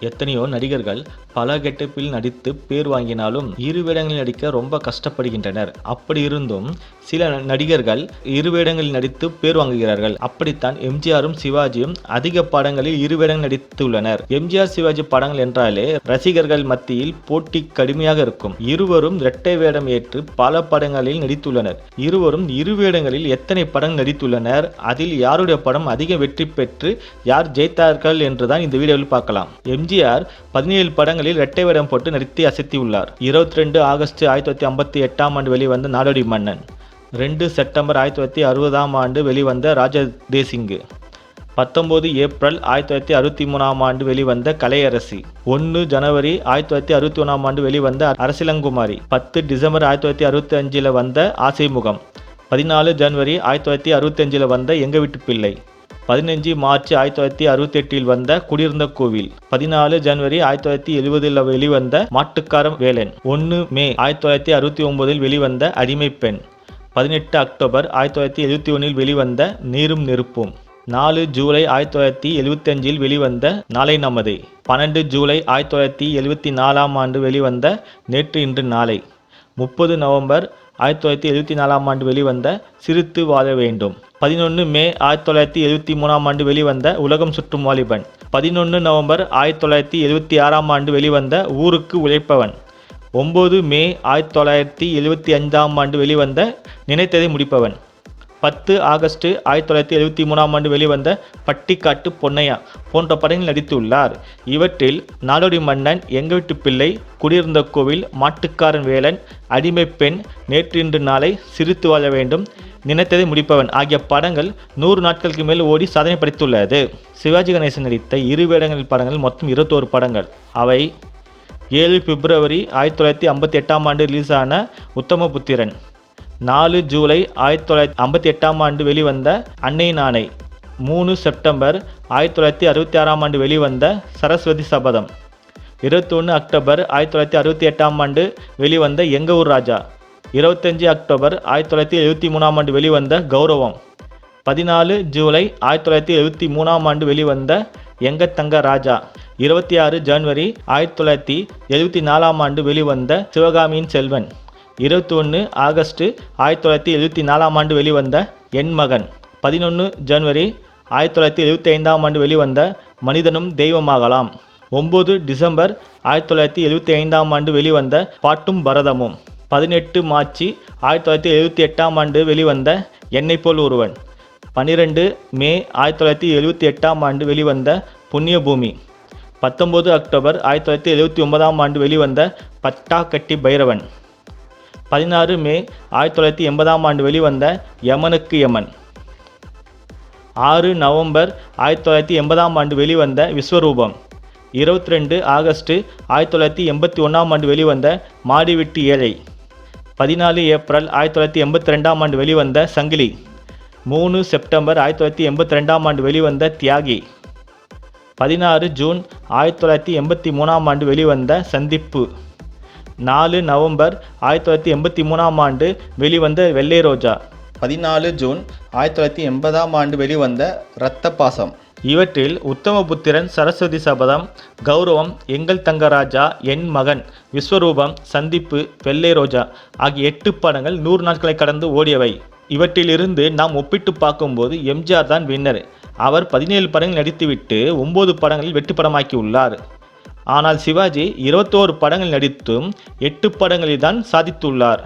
எத்தனையோ நடிகர்கள் பல கெட்டப்பில் நடித்து பேர் வாங்கினாலும் இரு வேடங்களில் நடிக்க ரொம்ப கஷ்டப்படுகின்றனர். அப்படி இருந்தும் சில நடிகர்கள் இரு வேடங்களில் நடித்து பேர் வாங்குகிறார்கள். அப்படித்தான் எம்ஜிஆரும் சிவாஜியும் அதிக படங்களில் இரு வேடங்கள் நடித்துள்ளனர். எம்ஜிஆர் சிவாஜி படங்கள் என்றாலே ரசிகர்கள் மத்தியில் போட்டி கடுமையாக இருக்கும். இருவரும் இரட்டை வேடம் ஏற்று பல படங்களில் நடித்துள்ளனர். இருவரும் இரு வேடங்களில் எத்தனை படங்கள் நடித்துள்ளனர்? அதில் யாருடைய படம் அதிக வெற்றி பெற்று யார் ஜெயித்தார்கள் என்றுதான் இந்த வீடியோவில் பார்க்கலாம். எம்ஜிஆர் பதினேழு படங்களில் இரட்டை வேடம் போட்டு நடித்து அசத்தியுள்ளார். இருபத்தி ரெண்டு ஆகஸ்ட் ஆயிரத்தி தொள்ளாயிரத்தி ஐம்பத்தி எட்டாம் ஆண்டு வெளிவந்த நாடோடி மன்னன். ரெண்டு செப்டம்பர் ஆயிரத்தி தொள்ளாயிரத்தி அறுபதாம் ஆண்டு வெளிவந்த ராஜா தேசிங்கு பத்தொம்போது ஏப்ரல் ஆயிரத்தி தொள்ளாயிரத்தி அறுபத்தி மூணாம் ஆண்டு வெளிவந்த கலையரசி. ஒன்று ஜனவரி ஆயிரத்தி தொள்ளாயிரத்தி அறுபத்தி ஒன்றாம் ஆண்டு வெளிவந்த அரசிலங்குமாரி. பத்து டிசம்பர் ஆயிரத்தி தொள்ளாயிரத்தி அறுபத்தி அஞ்சில் வந்த ஆசைமுகம். பதினாலு ஜனவரி ஆயிரத்தி தொள்ளாயிரத்தி அறுபத்தஞ்சில் வந்த எங்க வீட்டு பிள்ளை பதினஞ்சு மார்ச் ஆயிரத்தி தொள்ளாயிரத்தி அறுபத்தெட்டில் வந்த குடியிருந்த கோவில். பதினாலு ஜனவரி ஆயிரத்தி தொள்ளாயிரத்தி எழுபதில் வெளிவந்த மாட்டுக்காரன் வேலன். ஒன்று மே ஆயிரத்தி தொள்ளாயிரத்தி அறுபத்தி ஒன்பதில் வெளிவந்த அடிமை பெண். பதினெட்டு அக்டோபர் ஆயிரத்தி தொள்ளாயிரத்தி எழுபத்தி ஒன்றில் வெளிவந்த நீரும் நெருப்பும். நாலு ஜூலை ஆயிரத்தி தொள்ளாயிரத்தி எழுபத்தஞ்சில் வெளிவந்த நாளை நமது. பன்னெண்டு ஜூலை ஆயிரத்தி தொள்ளாயிரத்தி எழுபத்தி நாலாம் ஆண்டு வெளிவந்த நேற்று இன்று நாளை. முப்பது நவம்பர் ஆயிரத்தி தொள்ளாயிரத்தி எழுபத்தி நாலாம் ஆண்டு வெளிவந்த சிரித்து வாழ வேண்டும். பதினொன்று மே ஆயிரத்தி தொள்ளாயிரத்தி எழுபத்தி மூணாம் ஆண்டு வெளிவந்த உலகம் சுற்றும் வாலிபன். பதினொன்று நவம்பர் ஆயிரத்தி தொள்ளாயிரத்தி எழுபத்தி ஆறாம் ஆண்டு வெளிவந்த ஊருக்கு உழைப்பவன். ஒம்பது மே ஆயிரத்தி தொள்ளாயிரத்தி எழுபத்தி ஐந்தாம் ஆண்டு வெளிவந்த நினைத்ததை முடிப்பவன். பத்து ஆகஸ்ட் ஆயிரத்தி தொள்ளாயிரத்தி எழுபத்தி மூணாம் ஆண்டு வெளிவந்த பட்டிக்காட்டு பொன்னையா போன்ற படங்களில் நடித்துள்ளார். இவற்றில் நாடோடி மன்னன் எங்க வீட்டு பிள்ளை குடியிருந்த கோவில் மாட்டுக்காரன் வேலன் அடிமை பெண் நேற்றின்று நாளை சிரித்து வாழ வேண்டும் நினைத்ததை முடிப்பவன் ஆகிய படங்கள் நூறு நாட்களுக்கு மேல் ஓடி சாதனை படைத்துள்ளது. சிவாஜி கணேசன் நடித்த இரு வேடங்களில் படங்கள் மொத்தம் இருபத்தோரு படங்கள். அவை ஏழு பிப்ரவரி ஆயிரத்தி தொள்ளாயிரத்தி ஐம்பத்தி எட்டாம் ஆண்டு ரிலீஸ் ஆன உத்தமபுத்திரன் நாலு ஜூலை ஆயிரத்தி தொள்ளாயிரத்தி ஐம்பத்தி எட்டாம் ஆண்டு வெளிவந்த அன்னை நாணை. மூணு செப்டம்பர் ஆயிரத்தி தொள்ளாயிரத்தி அறுபத்தி ஆறாம் ஆண்டு வெளிவந்த சரஸ்வதி சபதம். இருபத்தொன்று அக்டோபர் ஆயிரத்தி தொள்ளாயிரத்தி அறுபத்தி எட்டாம் ஆண்டு வெளிவந்த எங்கள் ஊர் ராஜா. இருபத்தஞ்சி அக்டோபர் ஆயிரத்தி தொள்ளாயிரத்தி எழுபத்தி மூணாம் ஆண்டு வெளிவந்த கௌரவம். பதினாலு ஜூலை ஆயிரத்தி தொள்ளாயிரத்தி எழுபத்தி மூணாம் ஆண்டு வெளிவந்த எங்க தங்க ராஜா? இருபத்தி ஆறு ஜனவரி ஆயிரத்தி தொள்ளாயிரத்தி எழுபத்தி நாலாம் ஆண்டு வெளிவந்த சிவகாமியின் செல்வன். இருபத்தி ஒன்று ஆகஸ்ட் ஆயிரத்தி தொள்ளாயிரத்தி எழுபத்தி நாலாம் ஆண்டு வெளிவந்த என் மகன். பதினொன்று ஜனவரி ஆயிரத்தி தொள்ளாயிரத்தி எழுபத்தி ஐந்தாம் ஆண்டு வெளிவந்த மனிதனும் தெய்வமாகலாம். ஒம்பது டிசம்பர் ஆயிரத்தி தொள்ளாயிரத்தி எழுபத்தி ஐந்தாம் ஆண்டு வெளிவந்த பாட்டும் பரதமும். பதினெட்டு மார்ச் ஆயிரத்தி தொள்ளாயிரத்தி எழுபத்தி எட்டாம் ஆண்டு வெளிவந்த என்னை போல் ஒருவன். பன்னிரெண்டு மே ஆயிரத்தி தொள்ளாயிரத்தி எழுபத்தி எட்டாம் ஆண்டு வெளிவந்த புண்ணிய பூமி பத்தொம்போது அக்டோபர் ஆயிரத்தி தொள்ளாயிரத்தி எழுபத்தி ஒன்பதாம் ஆண்டு வெளிவந்த பட்டா கட்டி பைரவன். பதினாறு மே ஆயிரத்தி தொள்ளாயிரத்தி எண்பதாம் ஆண்டு வெளிவந்த யமனுக்கு யமன். ஆறு நவம்பர் ஆயிரத்தி தொள்ளாயிரத்தி எண்பதாம் ஆண்டு வெளிவந்த விஸ்வரூபம். இருபத்தி ரெண்டு ஆகஸ்ட் ஆயிரத்தி தொள்ளாயிரத்தி எண்பத்தி ஒன்றாம் ஆண்டு வெளிவந்த மாடிவிட்டு ஏழை. பதினாலு ஏப்ரல் ஆயிரத்தி தொள்ளாயிரத்தி எண்பத்தி ரெண்டாம் ஆண்டு வெளிவந்த சங்கிலி. மூணு செப்டம்பர் ஆயிரத்தி தொள்ளாயிரத்தி எண்பத்தி ரெண்டாம் ஆண்டு வெளிவந்த தியாகி. பதினாறு ஜூன் ஆயிரத்தி தொள்ளாயிரத்தி எண்பத்தி மூணாம் ஆண்டு வெளிவந்த சந்திப்பு. நாலு நவம்பர் ஆயிரத்தி தொள்ளாயிரத்தி எண்பத்தி மூணாம் ஆண்டு வெளிவந்த வெள்ளை ரோஜா. பதினாலு ஜூன் ஆயிரத்தி தொள்ளாயிரத்தி எண்பதாம் ஆண்டு வெளிவந்த இரத்த பாசம் இவற்றில் உத்தமபுத்திரன் சரஸ்வதி சபதம் கௌரவம் எங்கள் தங்கராஜா என் மகன் விஸ்வரூபம் சந்திப்பு வெள்ளை ரோஜா ஆகிய எட்டு படங்கள் நூறு நாட்களை கடந்து ஓடியவை. இவற்றிலிருந்து நாம் ஒப்பிட்டு பார்க்கும்போது எம்ஜிஆர் தான் வின்னர். அவர் பதினேழு படங்கள் நடித்துவிட்டு ஒம்பது படங்களில் வெற்றி படமாக்கி உள்ளார் ஆனால் சிவாஜி இருபத்தோரு படங்கள் நடித்தும் எட்டு படங்களில் தான் சாதித்துள்ளார்.